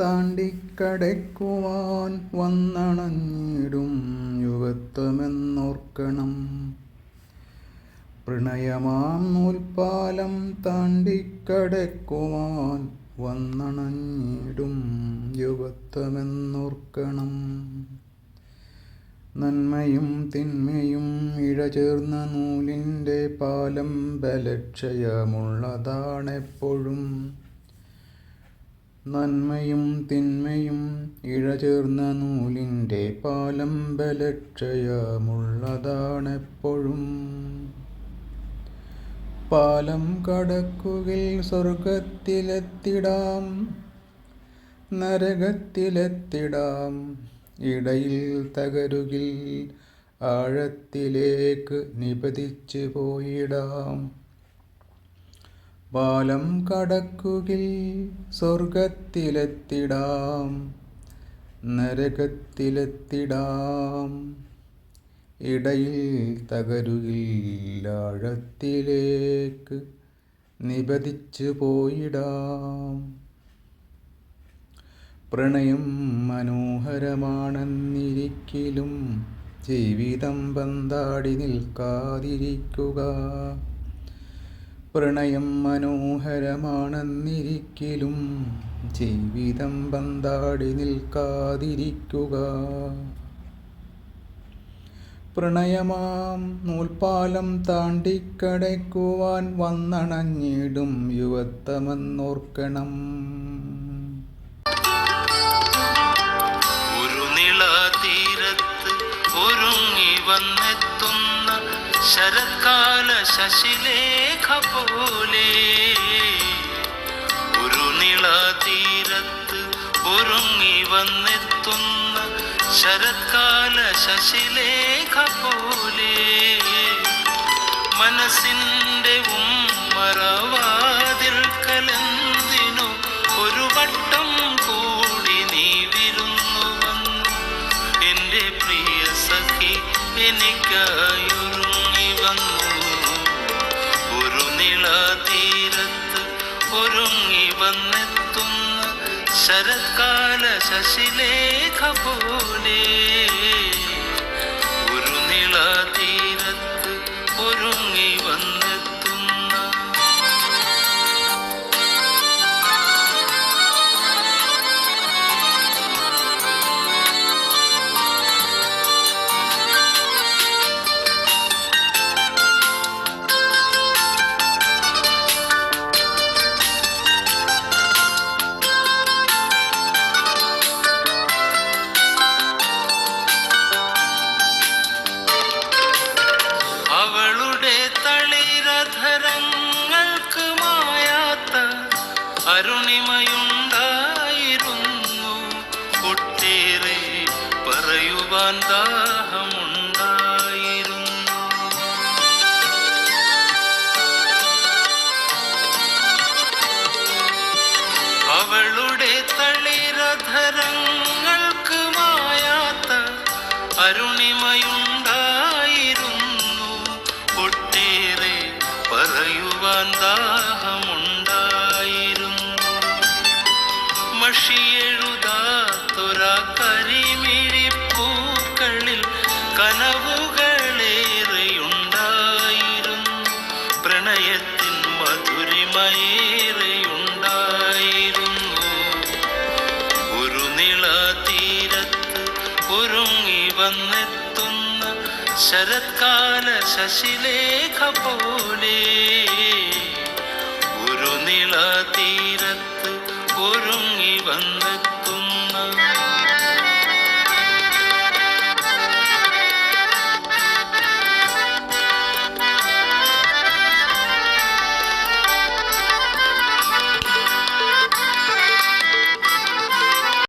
താണ്ടിക്കടക്കുവാൻ വന്നണഞ്ഞിടും യുഗത്വമെന്നോർക്കണം. പ്രണയമാം നൂൽപ്പാലം താണ്ടിക്കടക്കുവാൻ വന്നണഞ്ഞിടും യുഗത്വമെന്നോർക്കണം. നന്മയും തിന്മയും ഇഴചേർന്ന നൂലിന്റെ പാലം ബലക്ഷയമുള്ളതാണെപ്പോഴും നന്മയും തിന്മയും ഇഴചേർന്ന നൂലിന്റെ പാലം ബലക്ഷയമുള്ളതാണെപ്പോഴും പാലം കടക്കുകിൽ സ്വർഗത്തിലെത്തിടാം നരകത്തിലെത്തിടാം ഇടയിൽ തകരുകിൽ ആഴത്തിലേക്ക് നിപതിച്ചു പോയിടാം പാലം കടക്കുകിൽ സ്വർഗത്തിലെത്തിടാം നരകത്തിലെത്തിടാം. ഇടയിൽ തകരുകിൽ ആഴത്തിലേക്ക് നിപതിച്ചു പോയിടാം. പ്രണയം മനോഹരമാണെന്നിരിക്കലും ജീവിതം ബന്ധാടി നിൽക്കാതിരിക്കുക. പ്രണയം മനോഹരമാണെന്നിരിക്കലും ജീവിതം ബന്ധാടി നിൽക്കാതിരിക്കുക. പ്രണയമാം നൂൽപ്പാലം താണ്ടിക്കടയ്ക്കുവാൻ വന്നണഞ്ഞിടും യുവത്വമെന്നോർക്കണം. ഒരു നിള തീരത്ത് ഒരുങ്ങി വന്നെത്തുന്ന ശരത്കാല ശശിലേഖ പോലെ ഒരു നിള തീരത്ത് ഒരുങ്ങി വന്നെത്തുന്ന ശരത്കാല ശശിലേഖ പോലെ മനസ്സിന്റെ ഉമ്മറവാതിൽ കലന്തിനു ഒരു വട്ടം കൂടി നീ വിരുന്നു വന്നു. എന്റെ പ്രിയ സഖി എനിക്കായൊരുങ്ങി വന്നു. ഒരു നിള തീരത്ത് ഒരുങ്ങി വന്നെത്തുന്ന ശരത്കാല ശശിലേഖ പോലെ. ഒരു നിള തീരത്ത് അരുണിമയുണ്ടായിരുന്നു ഒട്ടേറെ പറയുവാൻ ദാഹമുണ്ടായിരുന്നു. അവളുടെ തളിരധരങ്ങൾക്ക് മായാത്ത അരുണിമയുണ്ടായിരുന്നു. ഒട്ടേറെ പറയുവാൻ ദാഹമുണ്ടായിരുന്നു വന്നെത്തുന്ന ശരത്കാല ശശിലേഖ പോലെ. ഒരു നിള തീരത്ത് ഒരുങ്ങി ഒരു